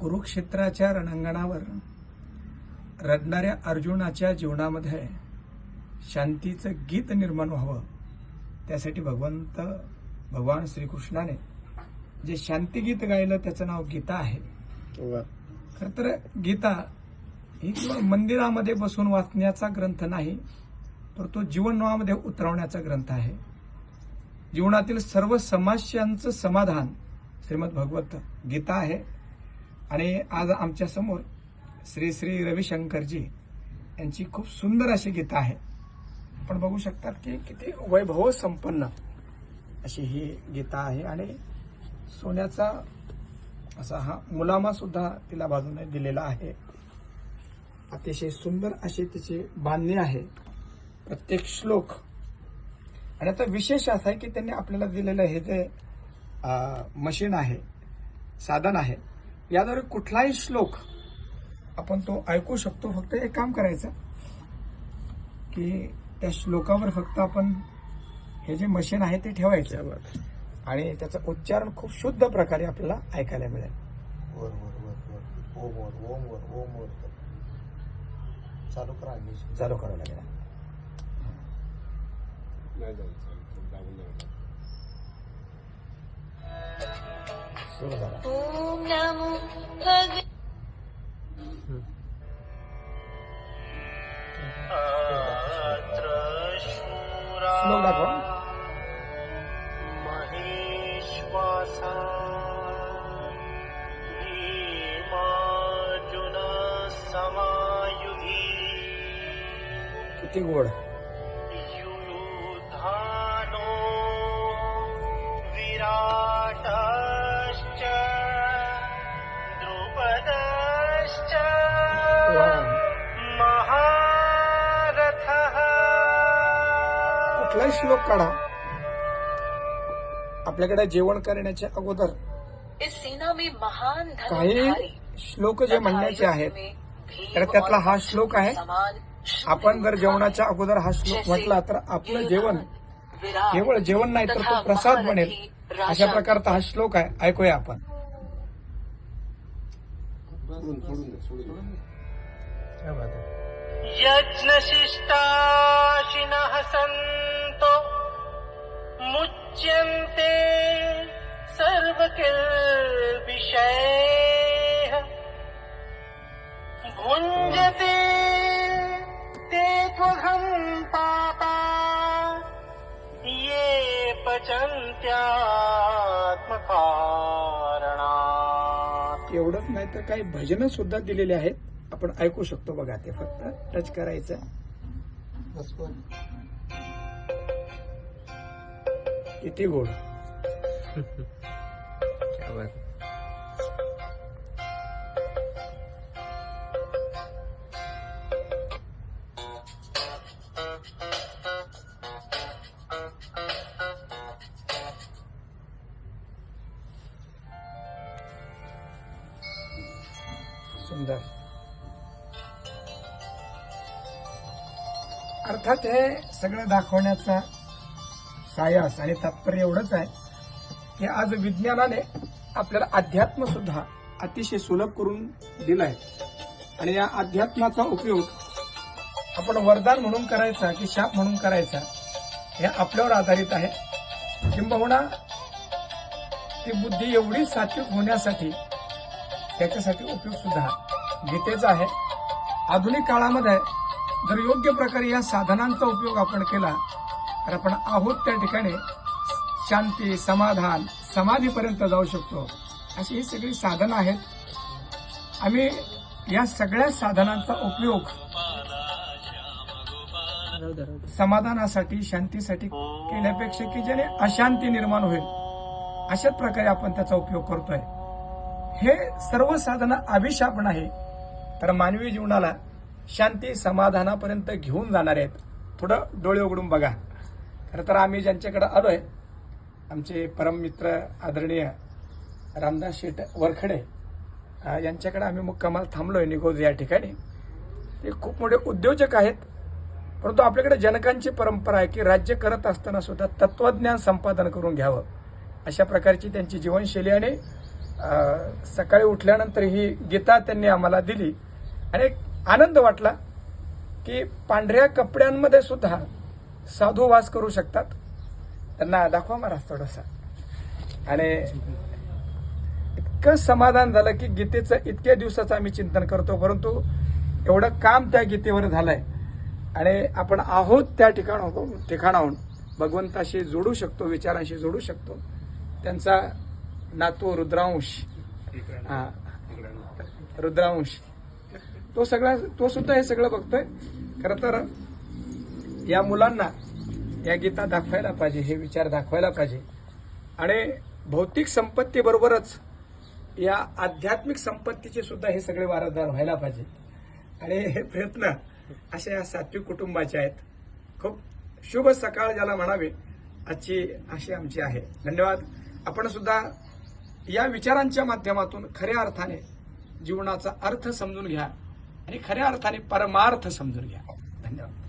कुरुक्षेत्राच्या रणांगणावर रडणाऱ्या अर्जुनाच्या जीवनामध्ये शांतीचं गीत निर्माण व्हावं. त्यासाठी भगवंत भगवान श्रीकृष्णाने जे शांती गीत गायलं त्याचं नाव गीता आहे. खर तर गीता ही केवळ मंदिरामध्ये बसून वाचण्याचा ग्रंथ नाही तर तो जीवनामध्ये उतरवण्याचा ग्रंथ आहे. जीवनातील सर्व समस्यांचं समाधान श्रीमद भगवत गीता आहे. आणि आज आमच्यासमोर श्री श्री रविशंकरजी यांची खूप सुंदर अशी गीतं आहे आपण बघू शकतात की किती वैभव संपन्न अशी ही गीता आहे. आणि सोन्याचा असा हा मुलामा सुद्धा तिला बाजूने दिलेला आहे. अतिशय सुंदर अशी तिची बांधणी आहे. प्रत्येक श्लोक. आणि आता विशेष असा आहे की त्यांनी आपल्याला दिलेलं हे जे मशीन आहे साधन आहे याद्वारे कुठलाही श्लोक आपण तो ऐकू शकतो. फक्त एक काम करायचं की त्या श्लोकावर फक्त आपण हे जे मशीन आहे ते ठेवायचं. आणि त्याचं उच्चारण खूप शुद्ध प्रकारे आपल्याला ऐकायला मिळेल. चालू करा चालू करावं लागेल. सुरू करा ॐ नमो भगवते श्लोक दाखवा महेश्वासा भीमार्जुन समायुधि किती गोड कुठलाही श्लोक काढा. आपल्याकडे जेवण करण्याच्या अगोदर काही श्लोक जे म्हणण्याचे आहेत. तर त्यातला हा श्लोक आहे. आपण जर जेवणाच्या अगोदर हा श्लोक म्हटला तर आपलं जेवण केवळ जेवण नाही तर तो प्रसाद बनेल. अशा प्रकारचा हा श्लोक आहे. ऐकूया आपण. सोडून सोडून दे. सोडून दे. क्या बात है यज्ञशिष्टाशिनः सन्तो। मुच्यन्ते सर्वकिल्बिषैः भुञ्जते ते त्वहं पापा ये पचन्त्यात्मकारणात्। एवढंच नाही तर काही भजनं सुद्धा दिलेले आहेत. आपण ऐकू शकतो बघा ते फक्त. टच करायचं. किती गोड. क्या बात सुंदर. अर्थात हे सगळं दाखवण्याचा सायास आणि तात्पर्य एवढंच आहे की आज विज्ञानाने आपल्याला अध्यात्म सुद्धा अतिशय सुलभ करून दिलाय. आणि या अध्यात्माचा उपयोग आपण वरदान म्हणून करायचा की शाप म्हणून करायचा हे आपल्यावर आधारित आहे. किंबहुना ती बुद्धी एवढी सात्विक होण्यासाठी त्याच्यासाठी उपयोग सुद्धा गीतेचा आहे. आधुनिक काळामध्ये जर योग्य प्रकारे या साधनांचा उपयोग आपण केला तर आपण आहोत त्या ठिकाणी शांती समाधान समाधीपर्यंत जाऊ शकतो. अशी ही सगळी साधनं आहेत. आम्ही या सगळ्या साधनांचा उपयोग समाधानासाठी शांतीसाठी केल्यापेक्षा की ज्याने अशांती निर्माण होईल अशाच प्रकारे आपण त्याचा उपयोग करतोय. हे सर्व साधनं अभिशापन आहे तर मानवी जीवनाला शांती समाधानापर्यंत घेऊन जाणार आहेत. थोडं डोळे उघडून बघा. खरं तर आम्ही ज्यांच्याकडे आहे आमचे परम मित्र आदरणीय रामदास शेठ वरखडे यांच्याकडे आम्ही मुक्कामाल आहे निगोज या ठिकाणी. ते खूप मोठे उद्योजक आहेत. परंतु आपल्याकडे जनकांची परंपरा आहे की राज्य करत असताना सुद्धा तत्वज्ञान संपादन करून घ्यावं. अशा प्रकारची त्यांची जीवनशैली आणि सकाळी उठल्यानंतर ही गीता त्यांनी आम्हाला दिली. आणि आनंद वाटला की पांढऱ्या कपड्यांमध्ये सुद्धा साधू वास करू शकतात. त्यांना दाखवा महाराज थोडासा. आणि इतकं समाधान झालं की गीतेचं इतक्या दिवसाचं आम्ही चिंतन करतो परंतु एवढं काम त्या गीतेवर झालंय. आणि आपण आहोत त्या ठिकाण ठिकाणाहून भगवंताशी जोडू शकतो विचारांशी जोडू शकतो. त्यांचा नातू रुद्रांश. हा. रुद्रांश. तो सगळा तो सुद्धा हे सगळं बघतोय. खरं तर या मुलांना या गीता दाखवायला पाहिजे हे विचार दाखवायला पाहिजे. आणि भौतिक संपत्तीबरोबरच या आध्यात्मिक संपत्तीचे सुद्धा हे सगळे वारसदार व्हायला पाहिजे. आणि हे प्रयत्न अशा या सात्विक कुटुंबाचे आहेत. खूप शुभ सकाळ ज्याला म्हणावे आजची अशी आमची आहे. धन्यवाद. आपण सुद्धा या विचारांच्या माध्यमातून खऱ्या अर्थाने जीवनाचा अर्थ समजून घ्या. आणि खऱ्या अर्थाने परमार्थ समजून घ्या. धन्यवाद.